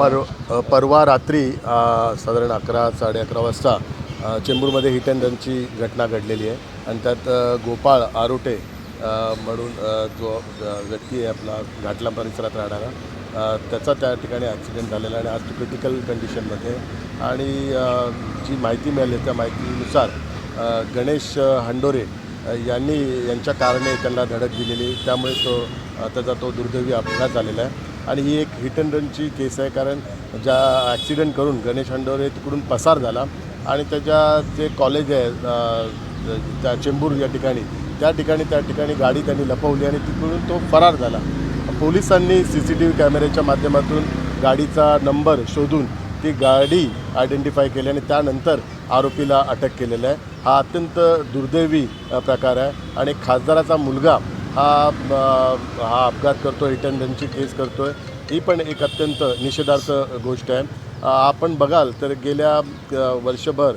पर परवा रात्री साधारण अकरा साडे अकरा वाजता चेंबूरमध्ये हिट अँड रनची घटना घडलेली आहे. आणि त्यात गोपाळ आरोटे म्हणून जो व्यक्ती आहे आपला घाटला परिसरात राहणारा त्याचा त्या ठिकाणी ॲक्सिडेंट झालेला आणि आज तो क्रिटिकल कंडिशनमध्ये आणि जी माहिती मिळाली त्या माहितीनुसार गणेश हंडोरे यांनी यांच्या कारणे त्यांना धडक दिलेली त्यामुळे तो त्याचा तो दुर्दैवी अपघात झालेला आहे. आणि ही एक हिट अँड रनची केस आहे कारण ज्या ॲक्सिडेंट करून गणेश हंडोरे तिकडून पसार झाला आणि त्याच्या जे कॉलेज आहे त्या चेंबूर या ठिकाणी त्या ठिकाणी त्या ठिकाणी गाडी त्यांनी लपवली आणि तिकडून तो फरार झाला. पोलिसांनी सी सी टी व्ही कॅमेऱ्याच्या माध्यमातून गाडीचा नंबर शोधून ती गाडी आयडेंटिफाय केली आणि त्यानंतर आरोपीला अटक केलेलं आहे. हा अत्यंत दुर्दैवी प्रकार आहे. आणि खासदाराचा मुलगा हा हा अपघात करतो हिट धनची रनची केस करतो आहे ही पण एक अत्यंत निषेधार्थ गोष्ट आहे. आपण बघाल तर गेल्या वर्षभर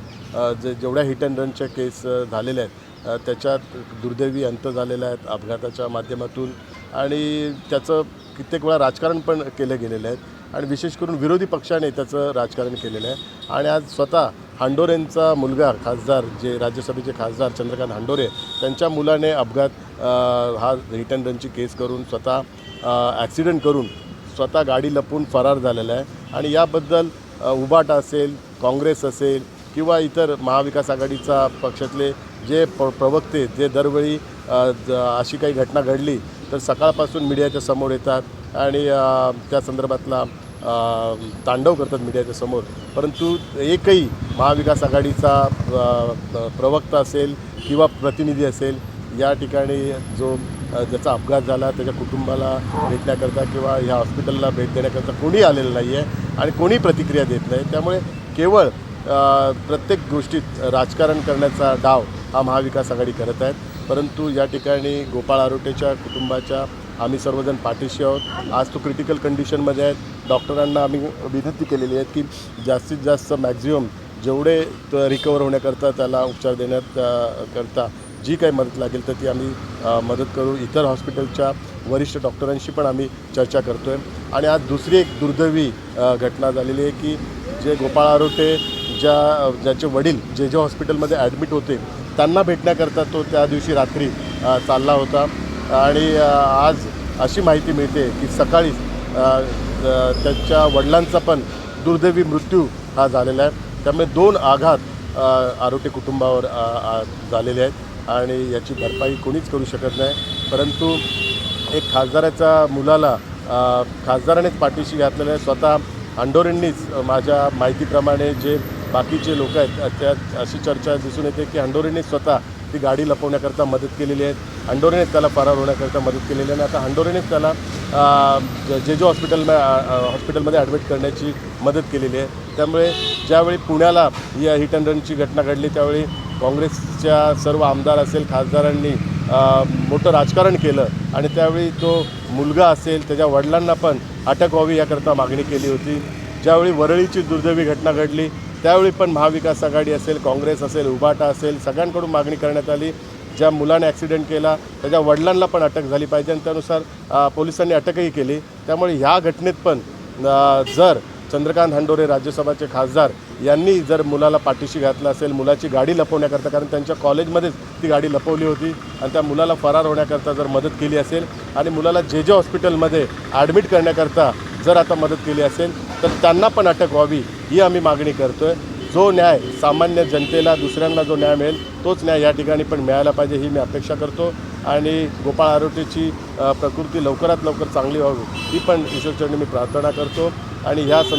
जे जेवढ्या हिट अँड रनच्या केस झालेल्या आहेत त्याच्यात दुर्दैवी अंत झालेला आहेत अपघाताच्या माध्यमातून आणि त्याचं कित्येक वेळा राजकारण पण केलं गेलेलं आहे. आणि विशेष करून विरोधी पक्षाने त्याचं राजकारण केलेलं आहे. आणि आज स्वतः हांडोरेंचा मुलगा खासदार जे राज्यसभेचे खासदार चंद्रकांत हांडोरे त्यांच्या मुलाने अपघात हा हा अँड रनची केस करून स्वतः ॲक्सिडेंट करून स्वतः गाडी लपून फरार झालेला आहे. आणि याबद्दल उबाट असेल काँग्रेस असेल किंवा इतर महाविकास आघाडीचा पक्षातले जे प्र प्रवक्ते जे दरवेळी अशी काही घटना घडली तर सकाळपासून मीडियाच्या समोर येतात आणि त्या संदर्भातला तांडव करतात मीडियाच्या समोर. परंतु एकही महाविकास आघाडीचा प्रवक्ता असेल किंवा प्रतिनिधी असेल या ठिकाणी जो ज्याचा अपघात झाला त्याच्या कुटुंबाला भेटण्याकरता किंवा ह्या हॉस्पिटलला भेट देण्याकरता कोणी आलेलं नाही आहे आणि कोणी प्रतिक्रिया देत नाही. त्यामुळे केवळ प्रत्येक गोष्टीत राजकारण करण्याचा डाव हा महाविकास आघाडी करत आहेत. परंतु या ठिकाणी गोपाळ आरोटेच्या कुटुंबाच्या आम्ही सर्वजण पाठीशी आहोत. आज तो क्रिटिकल कंडिशनमध्ये आहेत. डॉक्टरांना आम्ही विनंती केलेली आहे की जास्तीत जास्त मॅक्झिमम जेवढे रिकवर होण्याकरता त्याला उपचार देण्यात करता जी काही मदत लागेल तर ती आम्ही मदत करू. इतर हॉस्पिटलच्या वरिष्ठ डॉक्टरांशी पण आम्ही चर्चा करतो आहे आणि आज दुसरी एक दुर्दैवी घटना झालेली आहे की जे गोपाळ आरोटे ज्या ज्याचे वडील जे जे हॉस्पिटलमध्ये ॲडमिट होते त्यांना भेटण्याकरता तो त्या दिवशी रात्री चालला होता. आणि आज अशी माहिती मिळते की सकाळी त्यांच्या त्याच्या वडिलांचा पण दुर्दैवी मृत्यू हा झालेला आहे. त्यामुळे दोन आघात आरोटे कुटुंबावर झालेले आहेत. आणि याची भरपाई कोणीच करू शकत नाही. परंतु एक खासदाराच्या मुलाला खासदारानेच पाठीशी घातलेलं आहे. स्वतः अंडोरेंनीच माझ्या माहितीप्रमाणे जे बाकीचे लोक आहेत त्यात अशी चर्चा दिसून येते की हंडोरीने स्वतः ती गाडी लपवण्याकरता मदत केलेली आहे. हंडोरेनेच त्याला फरार होण्याकरता मदत केलेली आहे. आणि आता हंडोरेनेच त्याला अ, जे जे हॉस्पिटल हॉस्पिटलमध्ये ॲडमिट करण्याची मदत केलेली आहे. त्यामुळे ज्यावेळी पुण्याला या हिट अँड रनची घटना घडली त्यावेळी काँग्रेसच्या सर्व आमदार असेल खासदारांनी मोठं राजकारण केलं आणि त्यावेळी तो मुलगा असेल त्याच्या वडिलांना पण अटक व्हावी याकरता मागणी केली होती. ज्यावेळी वरळीची दुर्दैवी घटना घडली त्यावेळी पण महाविकास आघाडी असेल काँग्रेस असेल उबाटा असेल सगळ्यांकडून मागणी करण्यात आली. ज्या मुलाने ॲक्सिडेंट केला त्याच्या वडिलांना पण अटक झाली पाहिजे आणि त्यानुसार पोलिसांनी अटकही केली. त्यामुळे ह्या घटनेत पण जर चंद्रकांत हंडोरे राज्यसभाचे खासदार यांनी जर मुलाला पाठीशी घातलं असेल मुलाची गाडी लपवण्याकरता कारण त्यांच्या कॉलेजमध्येच ती गाडी लपवली होती आणि त्या मुलाला फरार होण्याकरता जर मदत केली असेल आणि मुलाला जे जे हॉस्पिटलमध्ये ॲडमिट करण्याकरता जर आता मदत केली असेल तर त्यांना पण अटक व्हावी ही आम्ही मागणी करतो आहे जो न्याय सामान्य जनतेला दुसऱ्यांना जो न्याय मिळेल तोच न्याय या ठिकाणी पण मिळायला पाहिजे ही मी अपेक्षा करतो. आणि गोपाळ आरोटेची प्रकृती लवकरात लवकर चांगली व्हावी ही पण ईश्वरचरणी मी प्रार्थना करतो. आणि ह्या सं